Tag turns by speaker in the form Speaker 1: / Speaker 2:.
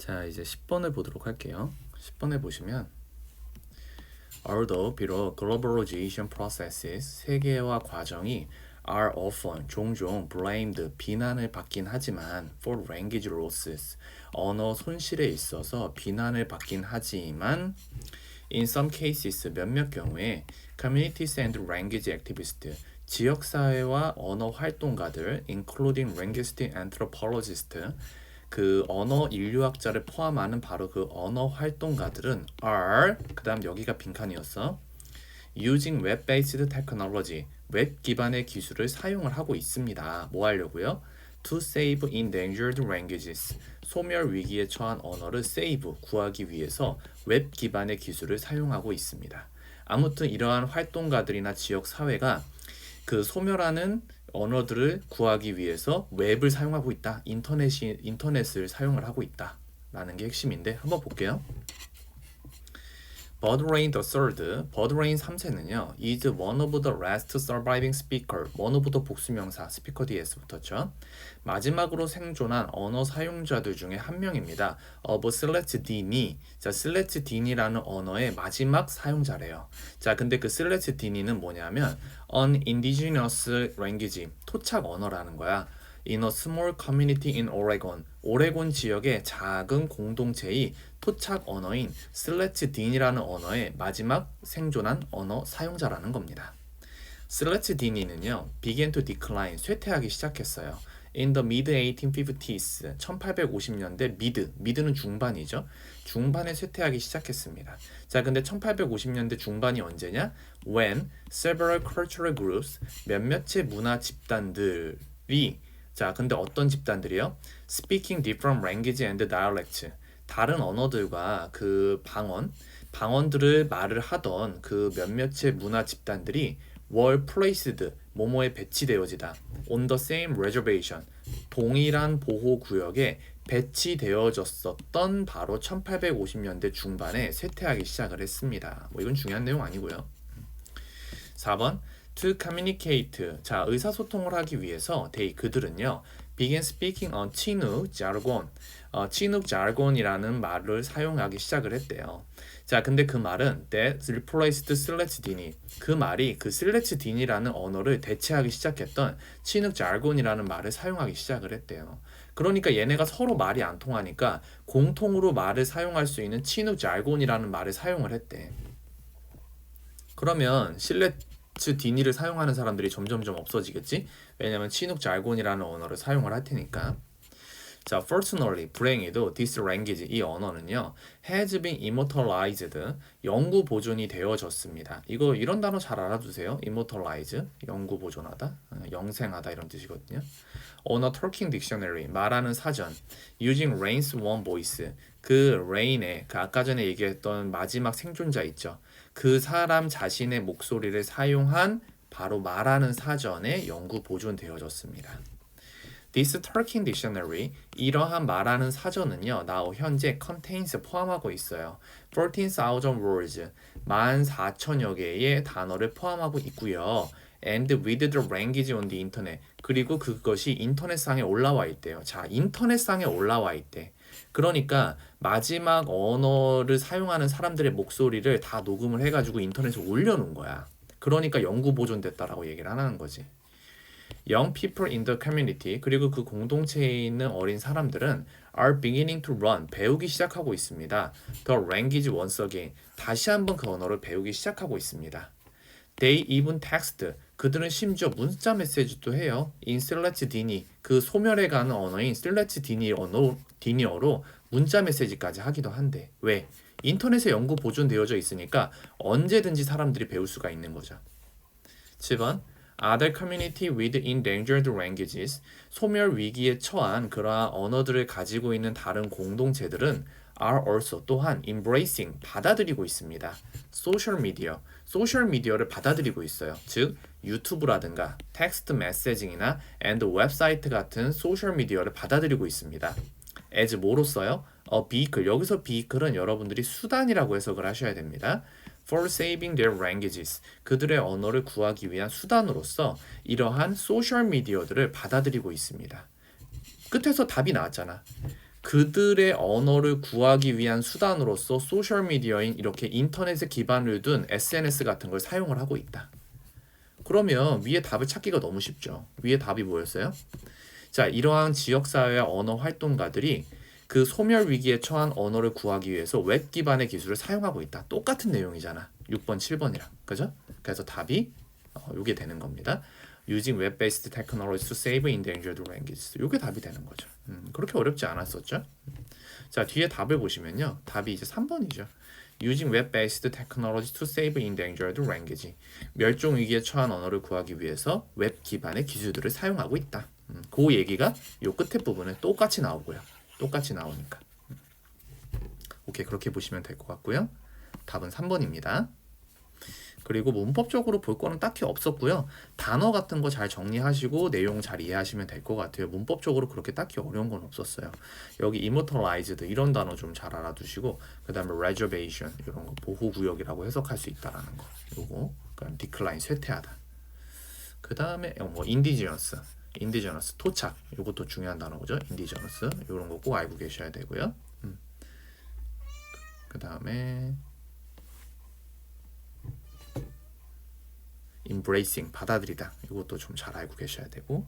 Speaker 1: 자, 이제 10번을 보도록 할게요. 10번에 보시면 although 비록 globalization processes 세계화 과정이 are often 종종 blamed 비난을 받긴 하지만 for language losses 언어 손실에 있어서 비난을 받긴 하지만 in some cases 몇몇 경우에 communities and language activists 지역 사회와 언어 활동가들 including linguistic anthropologists 그 언어 인류학자를 포함하는 바로 그 언어 활동가들은 are 그다음 여기가 빈칸이었어. using web-based technology 웹 기반의 기술을 사용을 하고 있습니다. 뭐 하려고요? to save endangered languages 소멸 위기에 처한 언어를 save 구하기 위해서 웹 기반의 기술을 사용하고 있습니다. 아무튼 이러한 활동가들이나 지역 사회가 그 소멸하는 언어들을 구하기 위해서 웹을 사용하고 있다. 인터넷이 인터넷을 사용을 하고 있다 라는 게 핵심인데 한번 볼게요. 버드레인 the third, 버드레인 3세는요, is one of the last surviving speaker, the 복수명사, 스피커 뒤에서 붙었죠. 마지막으로 생존한 언어 사용자들 중에 한 명입니다. of 슬래치 디니, 자 슬래치 디니라는 언어의 마지막 사용자래요. 자 근데 그 슬래치 디니는 뭐냐면 an indigenous language, 토착 언어라는 거야. in a small community in Oregon, 오레곤 지역의 작은 공동체의 토착 언어인 슬래치 딘이라는 언어의 마지막 생존한 언어 사용자라는 겁니다. 슬래치 딘이는요, began to decline, 쇠퇴하기 시작했어요. In the mid 1850s, 1850년대 미드, 미드는 중반이죠. 중반에 쇠퇴하기 시작했습니다. 자, 근데 1850년대 중반이 언제냐? When several cultural groups, 몇몇의 문화 집단들이 자, 근데 어떤 집단들이요? Speaking different language and dialect. 다른 언어들과 그 방언, 방언들을 말을 하던 그 몇몇의 문화 집단들이 were placed, 모모에 배치되어지다. on the same reservation, 동일한 보호 구역에 배치되어졌었던 바로 1850년대 중반에 쇠퇴하기 시작을 했습니다. 뭐 이건 중요한 내용 아니고요. 4번 to communicate 자 의사소통을 하기 위해서 they 그들은요 began speaking on Chinook jargon 어, Chinook jargon이라는 말을 사용하기 시작을 했대요. 자 근데 그 말은 that replaced 슬래치 디니 그 말이 그 슬래치 디니라는 언어를 대체하기 시작했던 Chinook jargon이라는 말을 사용하기 시작을 했대요. 그러니까 얘네가 서로 말이 안 통하니까 공통으로 말을 사용할 수 있는 Chinook jargon이라는 말을 사용을 했대. 그러면 실내 츠 디니를 사용하는 사람들이 점점점 없어지겠지? 왜냐면 치눅 잘곤이라는 언어를 사용을 할 테니까. 자, fortunately, 불행히도 this language, 이 언어는요, has been immortalized, 영구 보존이 되어졌습니다. 이거 이런 단어 잘 알아두세요. immortalize, 영구 보존하다, 어, 영생하다 이런 뜻이거든요. on a talking dictionary, 말하는 사전, using Rain's one voice, 그 Rain의, 그 아까 전에 얘기했던 마지막 생존자 있죠. 그 사람 자신의 목소리를 사용한 바로 말하는 사전에 영구 보존되어졌습니다. This Talking Dictionary 이러한 말하는 사전은요. now 현재 contains 포함하고 있어요. 14,000 words 14,000여 개의 단어를 포함하고 있고요. and with the language on the internet 그리고 그것이 인터넷상에 올라와 있대요. 자, 인터넷상에 올라와 있대. 그러니까 마지막 언어를 사용하는 사람들의 목소리를 다 녹음을 해가지고 인터넷에 올려놓은 거야. 그러니까 영구 보존됐다라고 얘기를 하는 거지. Young people in the community 그리고 그 공동체에 있는 어린 사람들은 are beginning to run 배우기 시작하고 있습니다. The language once again 다시 한번 그 언어를 배우기 시작하고 있습니다. They even text 그들은 심지어 문자 메시지도 해요. in 슬래치 디니 그 소멸해 가는 언어인 슬래치 디니 언어 디니어로 문자 메시지까지 하기도 한대. 왜? 인터넷에 연구 보존되어져 있으니까 언제든지 사람들이 배울 수가 있는 거죠. 7번 Other community with endangered languages 소멸 위기에 처한 그러한 언어들을 가지고 있는 다른 공동체들은 are also 또한 embracing 받아들이고 있습니다. 소셜 미디어, 소셜 미디어를 받아들이고 있어요. 즉 유튜브라든가 텍스트 메시징이나 and 웹사이트 같은 소셜 미디어를 받아들이고 있습니다. as 뭐로써요? 어, vehicle 여기서 vehicle은 여러분들이 수단이라고 해석을 하셔야 됩니다. for saving their languages 그들의 언어를 구하기 위한 수단으로서 이러한 소셜 미디어들을 받아들이고 있습니다. 끝에서 답이 나왔잖아. 그들의 언어를 구하기 위한 수단으로서 소셜 미디어인 이렇게 인터넷에 기반을 둔 SNS 같은 걸 사용을 하고 있다. 그러면 위에 답을 찾기가 너무 쉽죠. 위에 답이 뭐였어요? 자, 이러한 지역 사회의 언어 활동가들이 그 소멸 위기에 처한 언어를 구하기 위해서 웹 기반의 기술을 사용하고 있다. 똑같은 내용이잖아. 6번, 7번이랑. 그죠? 그래서 답이 어, 요게 되는 겁니다. Using web-based technology to save endangered languages. 요게 답이 되는 거죠. 음, 그렇게 어렵지 않았었죠? 자, 뒤에 답을 보시면요. 답이 이제 3번이죠. Using web-based technology to save endangered language. 멸종 위기에 처한 언어를 구하기 위해서 웹 기반의 기술들을 사용하고 있다. 음, 그 얘기가 요 끝에 부분에 똑같이 나오고요. 똑같이 나오니까. 음. 오케이 그렇게 보시면 될 것 같고요. 답은 3번입니다. 그리고 문법적으로 볼 거는 딱히 없었고요. 단어 같은 거 잘 정리하시고 내용 잘 이해하시면 될 것 같아요. 문법적으로 그렇게 딱히 어려운 건 없었어요. 여기 immortalized 이런 단어 좀 잘 알아두시고 그 다음에 reservation 이런 거 보호 구역이라고 해석할 수 있다라는 거. 요거 그다음 decline 쇠퇴하다. 그 다음에 어, 뭐 indigenous indigenous 토착 요것도 중요한 단어죠. indigenous 이런 거 꼭 알고 계셔야 되고요. 음. 그 다음에 embracing 받아들이다. 이것도 좀 잘 알고 계셔야 되고